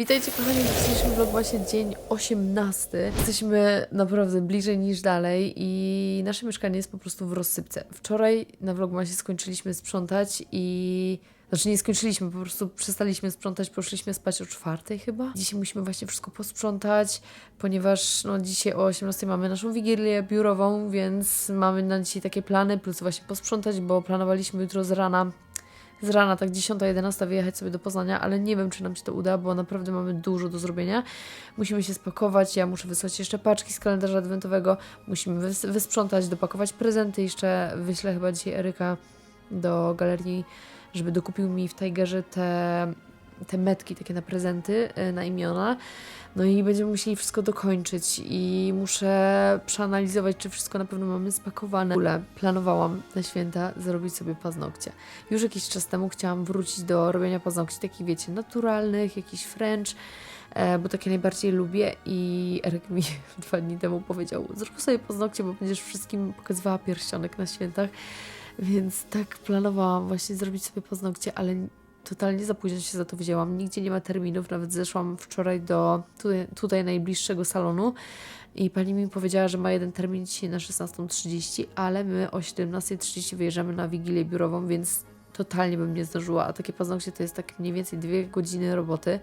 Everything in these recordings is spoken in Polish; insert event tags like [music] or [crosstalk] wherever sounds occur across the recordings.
Witajcie kochani w dzisiejszym vlogmasie dzień 18. Jesteśmy naprawdę bliżej niż dalej i nasze mieszkanie jest po prostu w rozsypce. Wczoraj na vlogmasie skończyliśmy sprzątać i... Znaczy nie skończyliśmy, po prostu przestaliśmy sprzątać, poszliśmy spać o czwartej chyba. Dzisiaj musimy właśnie wszystko posprzątać, ponieważ no, dzisiaj o 18 mamy naszą wigilię biurową, więc mamy na dzisiaj takie plany, plus właśnie posprzątać, bo planowaliśmy jutro z rana z rana, tak 10-11 wyjechać sobie do Poznania, ale nie wiem, czy nam się to uda, bo naprawdę mamy dużo do zrobienia. Musimy się spakować, ja muszę wysłać jeszcze paczki z kalendarza adwentowego, musimy wys wysprzątać, dopakować prezenty, jeszcze wyślę chyba dzisiaj Eryka do galerii, żeby dokupił mi w Tigerze te, te metki takie na prezenty, y, na imiona. No i będziemy musieli wszystko dokończyć i muszę przeanalizować, czy wszystko na pewno mamy spakowane. W ogóle planowałam na święta zrobić sobie paznokcie. Już jakiś czas temu chciałam wrócić do robienia paznokci takich, wiecie, naturalnych, jakiś French, e, bo takie najbardziej lubię i Eryk mi [laughs] dwa dni temu powiedział, zrób sobie paznokcie, bo będziesz wszystkim pokazywała pierścionek na świętach. Więc tak planowałam właśnie zrobić sobie paznokcie, ale totalnie za późno się za to wzięłam. Nigdzie nie ma terminów, nawet zeszłam wczoraj do tutaj, tutaj najbliższego salonu i pani mi powiedziała, że ma jeden termin dzisiaj na 16.30, ale my o 17.30 wyjeżdżamy na wigilię biurową, więc totalnie bym nie zdążyła, a takie paznokcie to jest tak mniej więcej dwie godziny roboty.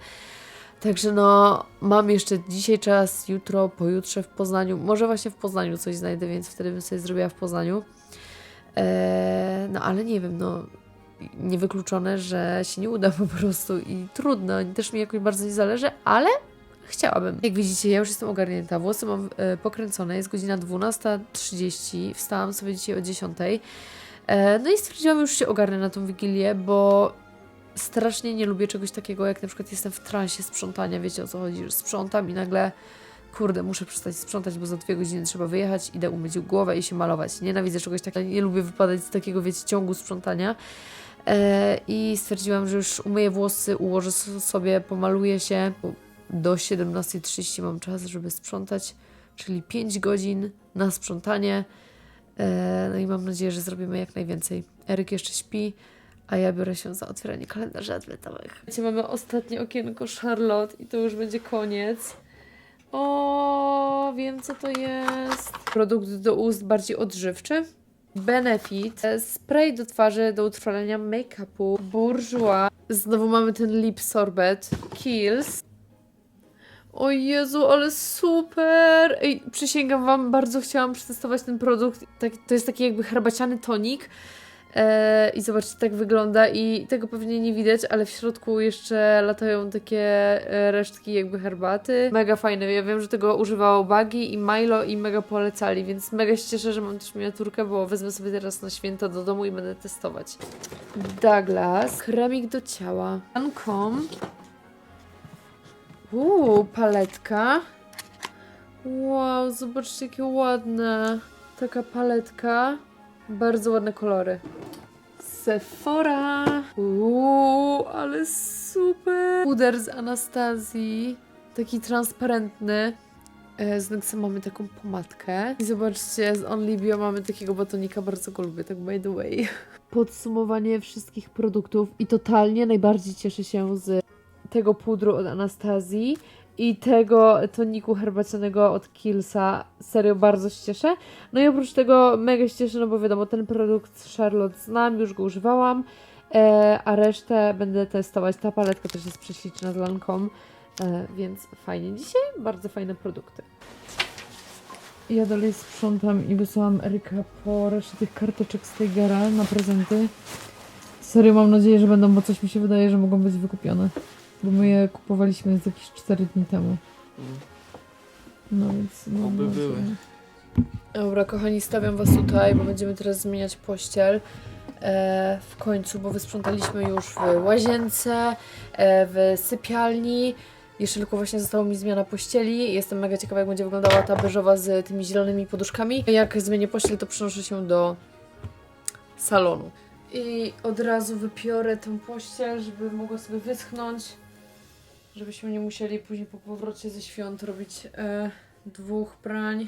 Także no, mam jeszcze dzisiaj czas, jutro, pojutrze w Poznaniu. Może właśnie w Poznaniu coś znajdę, więc wtedy bym sobie zrobiła w Poznaniu. Eee, no ale nie wiem, no niewykluczone, że się nie uda po prostu i trudno. Też mi jakoś bardzo nie zależy, ale chciałabym. Jak widzicie, ja już jestem ogarnięta. Włosy mam e, pokręcone, jest godzina 12.30. Wstałam sobie dzisiaj o 10.00. E, no i stwierdziłam, już się ogarnę na tą wigilię, bo strasznie nie lubię czegoś takiego, jak na przykład jestem w transie sprzątania. Wiecie o co chodzi, że sprzątam i nagle kurde, muszę przestać sprzątać, bo za dwie godziny trzeba wyjechać, idę umyć głowę i się malować. Nienawidzę czegoś takiego, nie lubię wypadać z takiego, wiecie, ciągu sprzątania. E, I stwierdziłam, że już umyję włosy, ułożę sobie, pomaluję się. Do 17.30 mam czas, żeby sprzątać, czyli 5 godzin na sprzątanie. E, no i mam nadzieję, że zrobimy jak najwięcej. Eryk jeszcze śpi, a ja biorę się za otwieranie kalendarzy adwentowych. Mamy ostatnie okienko Charlotte i to już będzie koniec. O, wiem co to jest. Produkt do ust bardziej odżywczy. Benefit. e, Spray do twarzy do utrwalenia make-upu. Bourjois. Znowu mamy ten lip sorbet. Kills. O Jezu, ale super! Ej, przysięgam wam, bardzo chciałam przetestować ten produkt. Tak, to jest taki jakby herbaciany tonik. E, I zobaczcie, tak wygląda i tego pewnie nie widać, ale w środku jeszcze latają takie e, resztki jakby herbaty. Mega fajne. Ja wiem, że tego używało Bagi i Milo i mega polecali, więc mega się cieszę, że mam też miniaturkę, bo wezmę sobie teraz na święta do domu i będę testować. Douglas. Kremik do ciała. Lancome. Uuu, paletka. Wow, zobaczcie jakie ładne. Taka paletka. Bardzo ładne kolory. Sephora. Uuu, ale super. Puder z Anastazji. Taki transparentny. E, Z Nexem mamy taką pomadkę. I zobaczcie, z Only Bio mamy takiego batonika, bardzo go lubię, tak by the way. [laughs] Podsumowanie wszystkich produktów i totalnie najbardziej cieszę się z tego pudru od Anastazji i tego toniku herbacianego od Killsa. Serio, bardzo się cieszę. No i oprócz tego mega się cieszę, no bo wiadomo, ten produkt Charlotte znam, już go używałam, e, a resztę będę testować. Ta paletka też jest prześliczna z Lancome, e, więc fajnie. Dzisiaj bardzo fajne produkty. Ja dalej sprzątam i wysyłam Eryka po resztę tych karteczek z Tigera na prezenty. Serio, mam nadzieję, że będą, bo coś mi się wydaje, że mogą być wykupione. Bo my je kupowaliśmy z jakieś 4 dni temu. No więc. mam Oby nadzieję. były. Dobra, kochani, stawiam was tutaj, bo będziemy teraz zmieniać pościel. E, w końcu, bo wysprzątaliśmy już w łazience, e, w sypialni. Jeszcze tylko właśnie została mi zmiana pościeli. Jestem mega ciekawa, jak będzie wyglądała ta beżowa z tymi zielonymi poduszkami. Jak zmienię pościel, to przenoszę się do salonu. I od razu wypiorę tę pościel, żeby mogła sobie wyschnąć. Żebyśmy nie musieli później po powrocie ze świąt robić e, dwóch prań.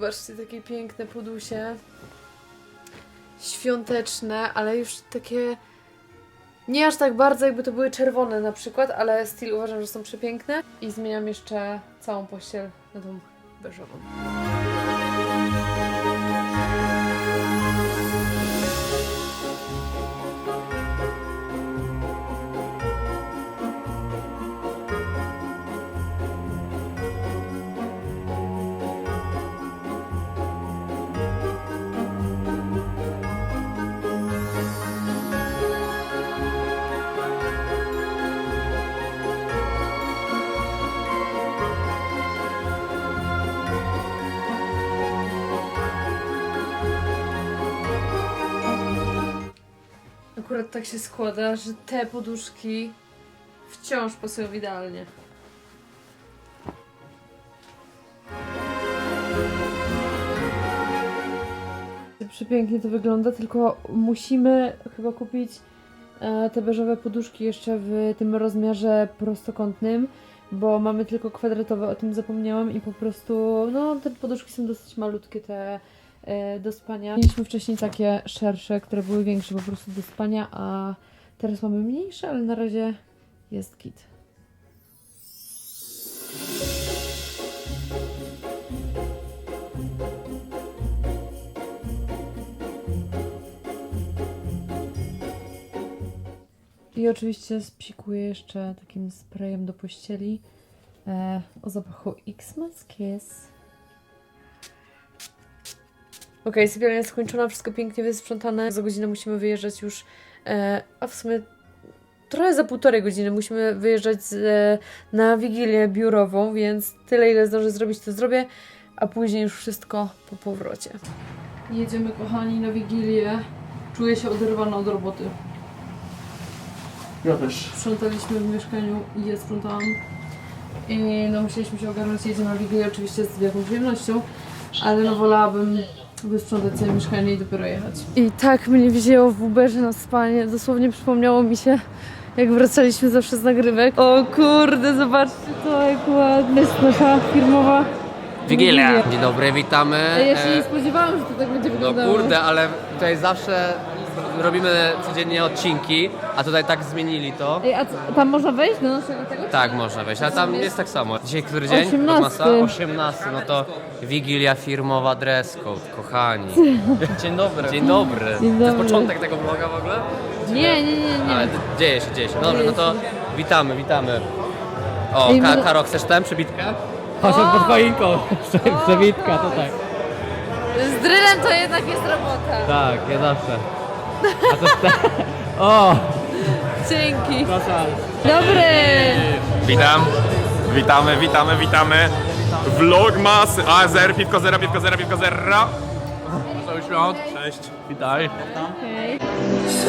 Zobaczcie, takie piękne podusie. Świąteczne, ale już takie... Nie aż tak bardzo, jakby to były czerwone na przykład, ale styl uważam, że są przepiękne. I zmieniam jeszcze całą pościel na tą beżową. Akurat tak się składa, że te poduszki wciąż pasują idealnie. Przepięknie to wygląda, tylko musimy chyba kupić e, te beżowe poduszki jeszcze w tym rozmiarze prostokątnym, bo mamy tylko kwadratowe, o tym zapomniałam i po prostu, no te poduszki są dosyć malutkie, te do spania. Mieliśmy wcześniej takie szersze, które były większe po prostu do spania, a teraz mamy mniejsze, ale na razie jest kit. I oczywiście spikuję jeszcze takim sprayem do pościeli e, o zapachu Xmas Kiss. Okej, sypialnia jest skończona, wszystko pięknie wysprzątane. Za godzinę musimy wyjeżdżać już, e, a w sumie trochę za półtorej godziny musimy wyjeżdżać z, e, na wigilię biurową, więc tyle ile zdążę zrobić, to zrobię, a później już wszystko po powrocie. Jedziemy kochani na wigilię. Czuję się oderwana od roboty. Ja też. Sprzątaliśmy w mieszkaniu i ja sprzątałam. I no musieliśmy się ogarnąć, jedziemy na Wigilię oczywiście z wielką przyjemnością, ale no wolałabym wysprzątać sobie mieszkanie i dopiero jechać. I tak mnie wzięło w Uberze na spanie, dosłownie przypomniało mi się jak wracaliśmy zawsze z nagrywek. O kurde, zobaczcie to jak ładnie jest nasza firmowa Wigilia. Dzień dobry, witamy. Ja się nie spodziewałam, że to tak będzie No wyglądało. kurde, ale tutaj zawsze robimy codziennie odcinki, a tutaj tak zmienili to. Ej, a co, tam można wejść do naszego tego? Tak, można wejść, ale tam jest tak samo. Dzisiaj który dzień? 18. Masa? 18, no to Wigilia firmowa dress code, kochani. [laughs] Dzień dobry. Dzień dobry. Dzień To jest dobry. początek tego vloga w ogóle? Nie, nie, nie, nie. Ale dzieje się, dzieje się. Dobrze, no to witamy, witamy. O, Ej, Ka Karo, chcesz ten przybitkę? Chodź pod choinką, [laughs] przewitka, to tak. Z drylem to jednak jest robota. Tak, ja zawsze. A to sta- [laughs] O, Dzięki. proszę. Dobry. Witam. Witamy, witamy, witamy. Vlogmas AZR, piwko zera, piwko zera, piwko zera. Cały świąt. Cześć. Witaj.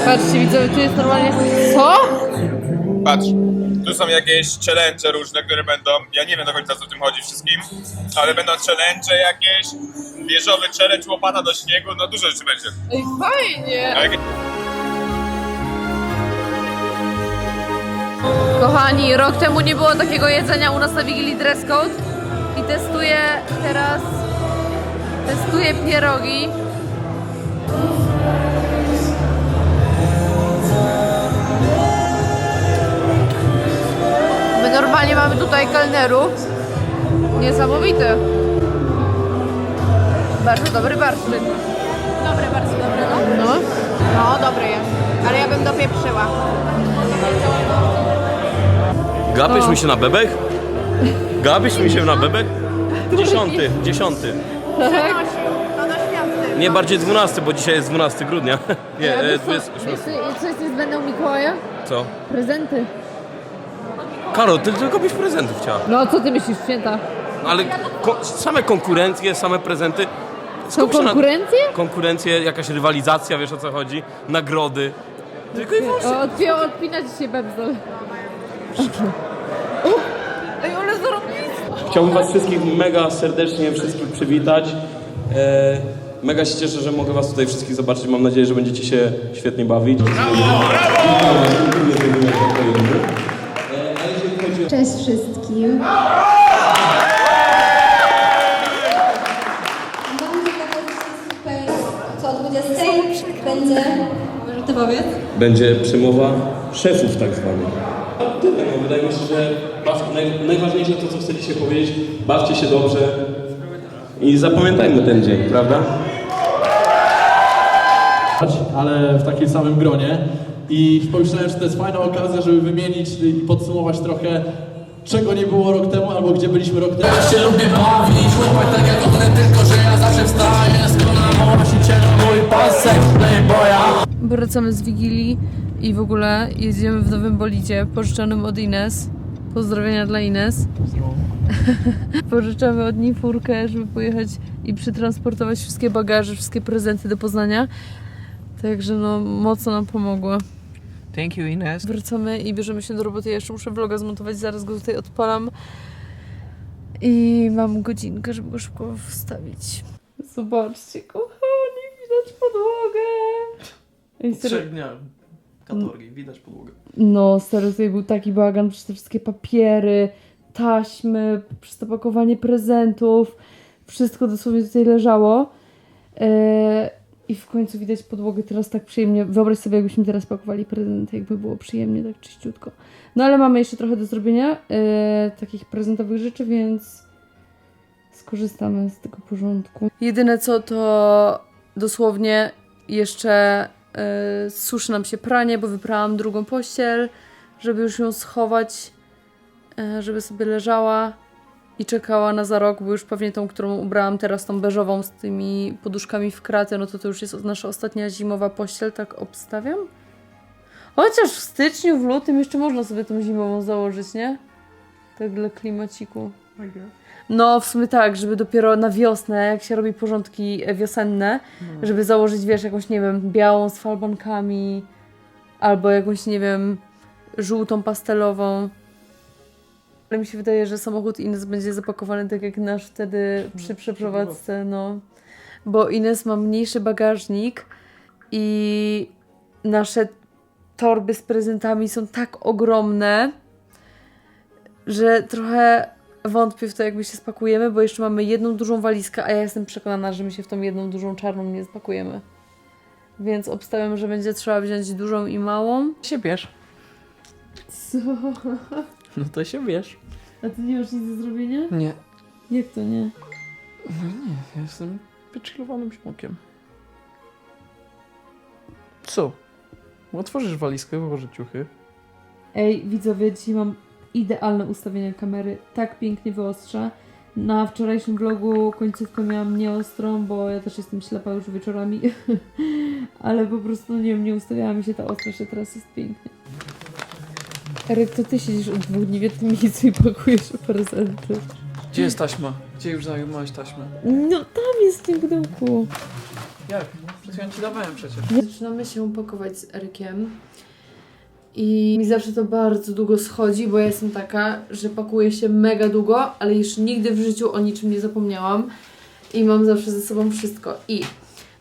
Patrzcie, widzowie, tu jest normalnie... Co? Patrz, tu są jakieś challenge różne, które będą. Ja nie wiem do końca co w tym chodzi wszystkim, ale będą challenge jakieś. Wieżowy challenge, łopata do śniegu, no dużo rzeczy będzie. Ej, fajnie. A jakie- Kochani, rok temu nie było takiego jedzenia u nas na Wigilii Dress Code i testuję teraz... Testuję pierogi. Normalnie mamy tutaj kelnerów. Niesamowite. Bardzo dobry barszczyk. Dobre, bardzo dobre, no. No. No, dobry jest. Ale ja bym dopieprzyła. Gapisz O. mi się na bebek? Gapisz mi się na bebek? Dziesiąty, [laughs] dziesiąty. Nie, bardziej dwunasty, bo dzisiaj jest 12 grudnia. Nie, e, 28. Co jest niezbędne u Mikołaja? Co? Prezenty. Karol, ty tylko byś prezentów chciała. No a co ty myślisz, święta? Ale ko same konkurencje, same prezenty. Są Skup się na- konkurencje? Konkurencje, jakaś rywalizacja, wiesz o co chodzi? Nagrody. Tylko i wyłącznie. O, odpiął odpinać się bebzol. Ej, ale zarobiste. Chciałbym Was wszystkich mega serdecznie wszystkich przywitać. E, mega się cieszę, że mogę Was tutaj wszystkich zobaczyć. Mam nadzieję, że będziecie się świetnie bawić. Cześć wszystkim. Co o 20 będzie... Może ty powiedz? Będzie przemowa szefów tak zwanych. Tyle, no wydaje mi się, że najważniejsze to, co chcieliście powiedzieć, bawcie się dobrze i zapamiętajmy ten dzień, prawda? Ale w takim samym gronie. I pomyślałem, że to jest fajna okazja, żeby wymienić i podsumować trochę, czego nie było rok temu, albo gdzie byliśmy rok temu. Ja się lubię bawić, chłopak tak jak one, tylko że ja zawsze wstaję z kolana, właściciela mój pasek, playboya. Wracamy z Wigilii i w ogóle jedziemy w nowym bolidzie pożyczonym od Ines. Pozdrowienia dla Ines. [laughs] Pożyczamy od niej furkę, żeby pojechać i przetransportować wszystkie bagaże, wszystkie prezenty do Poznania. Także no, mocno nam pomogło. Thank you, Ines. Wracamy i bierzemy się do roboty. Ja jeszcze muszę vloga zmontować, zaraz go tutaj odpalam. I mam godzinkę, żeby go szybko wstawić. Zobaczcie, kochani, widać podłogę. Ej, serio, Trzech dnia kategorii, widać podłogę. No, stary, tutaj był taki bałagan przez te wszystkie papiery, taśmy, przez to pakowanie prezentów. Wszystko dosłownie tutaj leżało. Eee, I w końcu widać podłogę teraz tak przyjemnie. Wyobraź sobie, jakbyśmy teraz pakowali prezenty, jakby było przyjemnie, tak czyściutko. No ale mamy jeszcze trochę do zrobienia eee, takich prezentowych rzeczy, więc skorzystamy z tego porządku. Jedyne co to dosłownie jeszcze e, suszy nam się pranie, bo wyprałam drugą pościel, żeby już ją schować, e, żeby sobie leżała i czekała na za rok, bo już pewnie tą, którą ubrałam teraz, tą beżową z tymi poduszkami w kratę, no to to już jest nasza ostatnia zimowa pościel, tak obstawiam. Chociaż w styczniu, w lutym jeszcze można sobie tą zimową założyć, nie? Tak dla klimaciku. No, w sumie tak, żeby dopiero na wiosnę, jak się robi porządki e, wiosenne, żeby założyć, wiesz, jakąś, nie wiem, białą z falbankami, albo jakąś, nie wiem, żółtą pastelową. Ale mi się wydaje, że samochód Ines będzie zapakowany tak jak nasz wtedy przy przeprowadzce, no. Bo Ines ma mniejszy bagażnik i nasze torby z prezentami są tak ogromne, że trochę wątpię w to, jak my się spakujemy, bo jeszcze mamy jedną dużą walizkę, a ja jestem przekonana, że my się w tą jedną dużą czarną nie spakujemy. Więc obstawiam, że będzie trzeba wziąć dużą i małą. się bierz. [laughs] Co? No to się bierz. A ty nie masz nic do zrobienia? Nie. Jak to nie? No nie, ja jestem wychillowanym śmokiem. Co? Otworzysz walizkę, wyłożę ciuchy. Ej, widzowie, dzisiaj mam idealne ustawienie kamery. Tak pięknie wyostrza. Na wczorajszym vlogu końcówkę miałam nieostrą, bo ja też jestem ślepa już wieczorami. [laughs] Ale po prostu, nie wiem, nie ustawiała mi się ta ostrość, a teraz jest pięknie. Eryk, to ty siedzisz od dwóch dni w jednym miejscu i pakujesz prezenty. Gdzie jest taśma? Gdzie już zajmowałeś taśmę? No tam jest w tym pudełku. Jak? Przed chwilą ci dawałem przecież. Zaczynamy się pakować z Erykiem. I mi zawsze to bardzo długo schodzi, bo ja jestem taka, że pakuję się mega długo, ale jeszcze nigdy w życiu o niczym nie zapomniałam. I mam zawsze ze sobą wszystko. I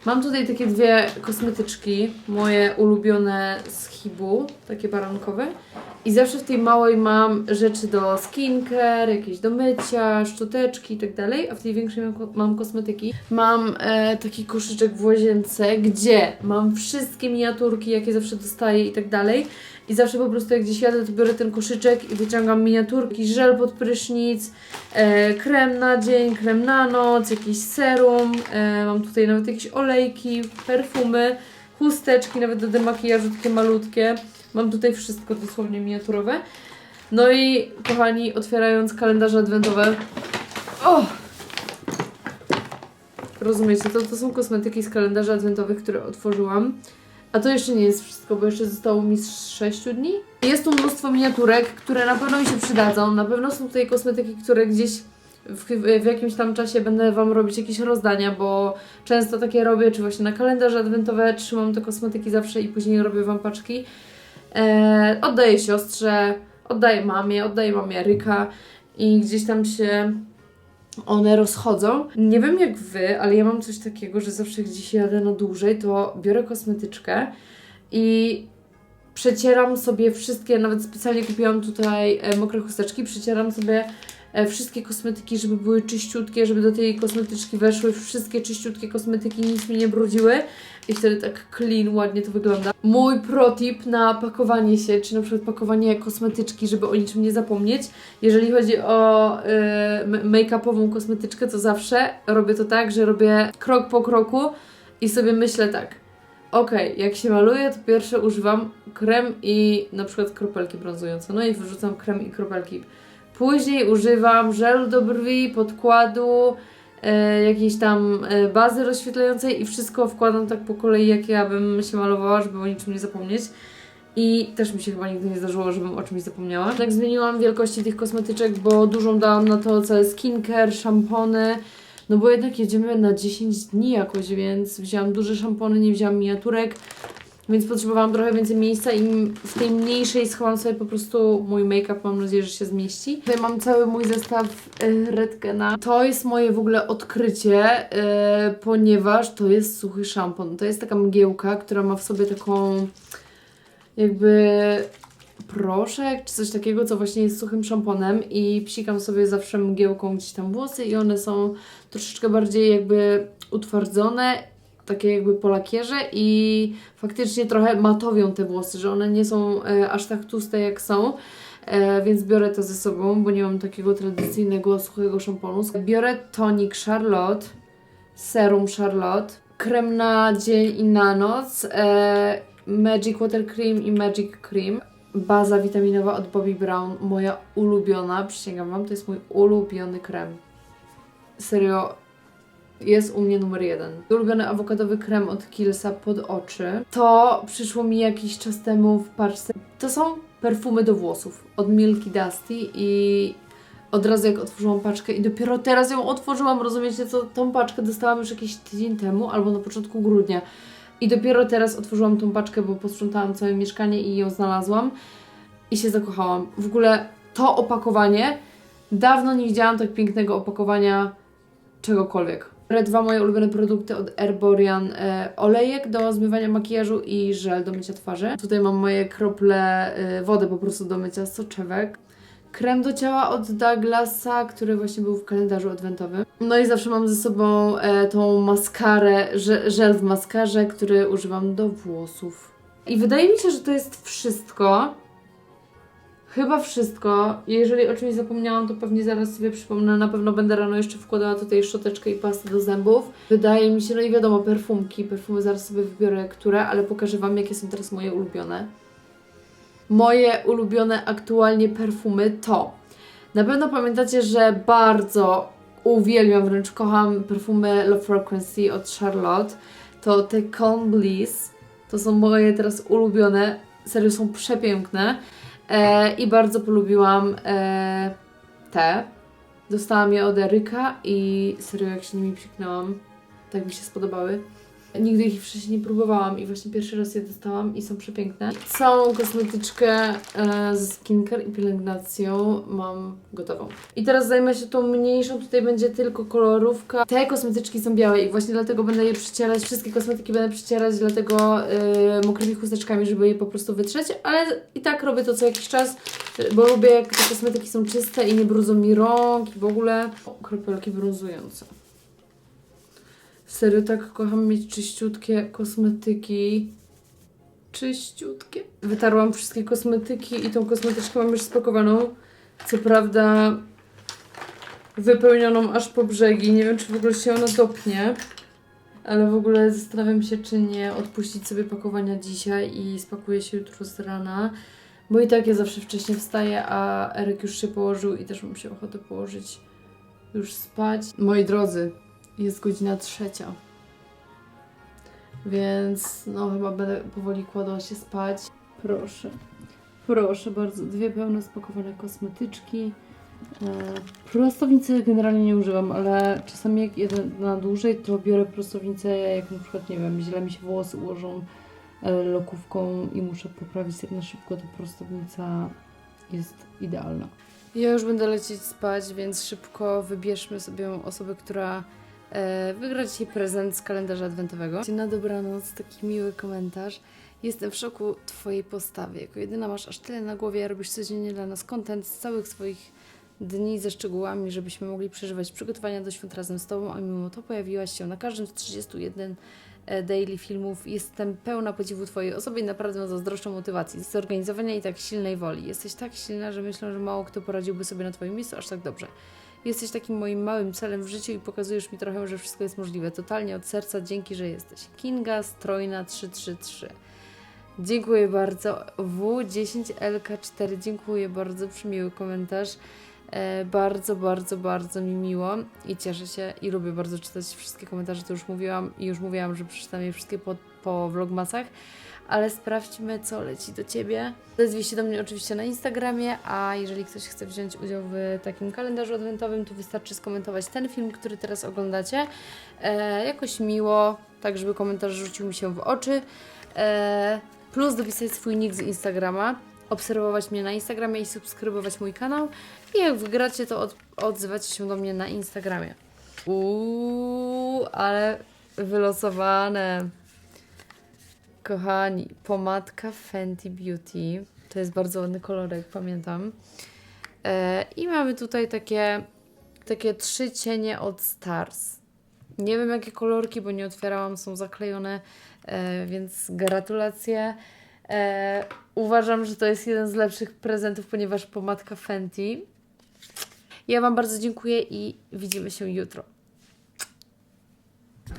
mam tutaj takie dwie kosmetyczki, moje ulubione z Hibu, takie barankowe. I zawsze w tej małej mam rzeczy do skincare, jakieś do mycia, szczoteczki tak dalej, a w tej większej mam, mam kosmetyki. Mam e, taki koszyczek w łazience, gdzie mam wszystkie miniaturki, jakie zawsze dostaję i tak dalej. I zawsze po prostu jak gdzieś jadę, to biorę ten koszyczek i wyciągam miniaturki, żel pod prysznic, e, krem na dzień, krem na noc, jakiś serum, e, mam tutaj nawet jakieś olejki, perfumy, chusteczki, nawet do demakijażu takie malutkie. Mam tutaj wszystko dosłownie miniaturowe. No i kochani, otwierając kalendarze adwentowe. O! Rozumiecie, to, to są kosmetyki z kalendarzy adwentowych, które otworzyłam. A to jeszcze nie jest wszystko, bo jeszcze zostało mi z 6 dni. Jest tu mnóstwo miniaturek, które na pewno mi się przydadzą. Na pewno są tutaj kosmetyki, które gdzieś w, w jakimś tam czasie będę Wam robić jakieś rozdania, bo często takie robię, czy właśnie na kalendarze adwentowe trzymam te kosmetyki zawsze i później robię Wam paczki. E, oddaję siostrze, oddaję mamie, oddaję mamie Ryka i gdzieś tam się one rozchodzą. Nie wiem jak wy, ale ja mam coś takiego, że zawsze gdzieś jadę na dłużej, to biorę kosmetyczkę i przecieram sobie wszystkie, nawet specjalnie kupiłam tutaj e, mokre chusteczki, przecieram sobie wszystkie kosmetyki, żeby były czyściutkie, żeby do tej kosmetyczki weszły wszystkie czyściutkie kosmetyki, nic mi nie brudziły i wtedy tak clean, ładnie to wygląda. Mój protip na pakowanie się, czy na przykład pakowanie kosmetyczki, żeby o niczym nie zapomnieć. Jeżeli chodzi o y, m- make-upową kosmetyczkę, to zawsze robię to tak, że robię krok po kroku i sobie myślę tak. Okej, jak się maluję, to pierwsze używam krem i na przykład kropelki brązujące. No i wyrzucam krem i kropelki. Później używam żelu do brwi, podkładu, e, jakiejś tam e, bazy rozświetlającej i wszystko wkładam tak po kolei, jak ja bym się malowała, żeby o niczym nie zapomnieć. I też mi się chyba nigdy nie zdarzyło, żebym o czymś zapomniała. Tak zmieniłam wielkości tych kosmetyczek, bo dużą dałam na to całe skincare, szampony. No bo jednak jedziemy na 10 dni jakoś, więc wzięłam duże szampony, nie wzięłam miniaturek. Więc potrzebowałam trochę więcej miejsca i w tej mniejszej schowałam sobie po prostu mój make-up. Mam nadzieję, że się zmieści. Tutaj mam cały mój zestaw y, Redkena. To jest moje w ogóle odkrycie, y, ponieważ to jest suchy szampon. To jest taka mgiełka, która ma w sobie taką jakby proszek czy coś takiego, co właśnie jest suchym szamponem i psikam sobie zawsze mgiełką gdzieś tam włosy i one są troszeczkę bardziej jakby utwardzone, takie jakby po lakierze i faktycznie trochę matowią te włosy, że one nie są e, aż tak tłuste jak są. E, więc biorę to ze sobą, bo nie mam takiego tradycyjnego suchego szamponu. Biorę tonik Charlotte, serum Charlotte, krem na dzień i na noc, e, Magic Water Cream i Magic Cream. Baza witaminowa od Bobbi Brown, moja ulubiona, przysięgam Wam, to jest mój ulubiony krem. Serio, jest u mnie numer jeden. Ulubiony awokadowy krem od Kiehlsa pod oczy. To przyszło mi jakiś czas temu w paczce. To są perfumy do włosów od Milky Dusty i od razu jak otworzyłam paczkę i dopiero teraz ją otworzyłam, rozumiecie, co tą paczkę dostałam już jakiś tydzień temu albo na początku grudnia. I dopiero teraz otworzyłam tą paczkę, bo posprzątałam całe mieszkanie i ją znalazłam i się zakochałam. W ogóle to opakowanie, dawno nie widziałam tak pięknego opakowania czegokolwiek. Biorę dwa moje ulubione produkty od Erborian. E, olejek do zmywania makijażu i żel do mycia twarzy. Tutaj mam moje krople, e, wodę po prostu do mycia soczewek. Krem do ciała od Douglasa, który właśnie był w kalendarzu adwentowym. No i zawsze mam ze sobą e, tą maskarę, że, żel w maskarze, który używam do włosów. I wydaje mi się, że to jest wszystko. Chyba wszystko. Jeżeli o czymś zapomniałam, to pewnie zaraz sobie przypomnę. Na pewno będę rano jeszcze wkładała tutaj szczoteczkę i pastę do zębów. Wydaje mi się, no i wiadomo, perfumki. Perfumy zaraz sobie wybiorę, które, ale pokażę Wam, jakie są teraz moje ulubione. Moje ulubione aktualnie perfumy to na pewno pamiętacie, że bardzo uwielbiam, wręcz kocham perfumy Love Frequency od Charlotte. To te Calm Bliss. To są moje teraz ulubione. Serio są przepiękne. E, I bardzo polubiłam e, te. Dostałam je od Eryka i serio jak się nimi psiknęłam, tak mi się spodobały. Nigdy ich wcześniej nie próbowałam i właśnie pierwszy raz je dostałam i są przepiękne. Całą kosmetyczkę e, z skincare i pielęgnacją mam gotową. I teraz zajmę się tą mniejszą, tutaj będzie tylko kolorówka. Te kosmetyczki są białe i właśnie dlatego będę je przycierać, wszystkie kosmetyki będę przycierać, dlatego e, mokrymi chusteczkami, żeby je po prostu wytrzeć, ale i tak robię to co jakiś czas, bo lubię jak te kosmetyki są czyste i nie brudzą mi rąk i w ogóle. O, kropelki brązujące. Serio, tak kocham mieć czyściutkie kosmetyki. Czyściutkie. Wytarłam wszystkie kosmetyki i tą kosmetyczkę mam już spakowaną. Co prawda wypełnioną aż po brzegi. Nie wiem, czy w ogóle się ona dopnie. Ale w ogóle zastanawiam się, czy nie odpuścić sobie pakowania dzisiaj i spakuję się jutro z rana. Bo i tak ja zawsze wcześniej wstaję, a Erek już się położył i też mam się ochotę położyć już spać. Moi drodzy, jest godzina trzecia. Więc no chyba będę powoli kładła się spać. Proszę. Proszę bardzo. Dwie pełne spakowane kosmetyczki. E, Prostownicy generalnie nie używam, ale czasami jak jedę na dłużej, to biorę prostownicę, jak na przykład, nie wiem, źle mi się włosy ułożą e, lokówką i muszę poprawić tak na szybko, to prostownica jest idealna. Ja już będę lecieć spać, więc szybko wybierzmy sobie osobę, która e, wygra dzisiaj prezent z kalendarza adwentowego. Na dobranoc, taki miły komentarz. Jestem w szoku Twojej postawy. Jako jedyna masz aż tyle na głowie, robisz codziennie dla nas content z całych swoich dni ze szczegółami, żebyśmy mogli przeżywać przygotowania do świąt razem z Tobą, a mimo to pojawiłaś się na każdym z 31 e, daily filmów. Jestem pełna podziwu Twojej osoby i naprawdę zazdroszczę motywacji, zorganizowania i tak silnej woli. Jesteś tak silna, że myślę, że mało kto poradziłby sobie na Twoim miejscu aż tak dobrze. Jesteś takim moim małym celem w życiu i pokazujesz mi trochę, że wszystko jest możliwe. Totalnie od serca dzięki, że jesteś. Kinga Strojna 333. Dziękuję bardzo. W10LK4, dziękuję bardzo, przymiły komentarz. E, bardzo, bardzo, bardzo mi miło i cieszę się i lubię bardzo czytać wszystkie komentarze, to już mówiłam i już mówiłam, że przeczytam je wszystkie po, po vlogmasach, ale sprawdźmy, co leci do Ciebie. Odezwij się do mnie oczywiście na Instagramie, a jeżeli ktoś chce wziąć udział w takim kalendarzu adwentowym, to wystarczy skomentować ten film, który teraz oglądacie, e, jakoś miło, tak żeby komentarz rzucił mi się w oczy. E, plus dopisać swój nick z Instagrama, obserwować mnie na Instagramie i subskrybować mój kanał. I jak wygracie, to od, odzywacie się do mnie na Instagramie. Uuu, ale wylosowane. Kochani, pomadka Fenty Beauty. To jest bardzo ładny kolorek, pamiętam. E, I mamy tutaj takie, takie trzy cienie od Stars. Nie wiem jakie kolorki, bo nie otwierałam, są zaklejone, e, więc gratulacje. E, uważam, że to jest jeden z lepszych prezentów, ponieważ pomadka Fenty. Ja Wam bardzo dziękuję i widzimy się jutro.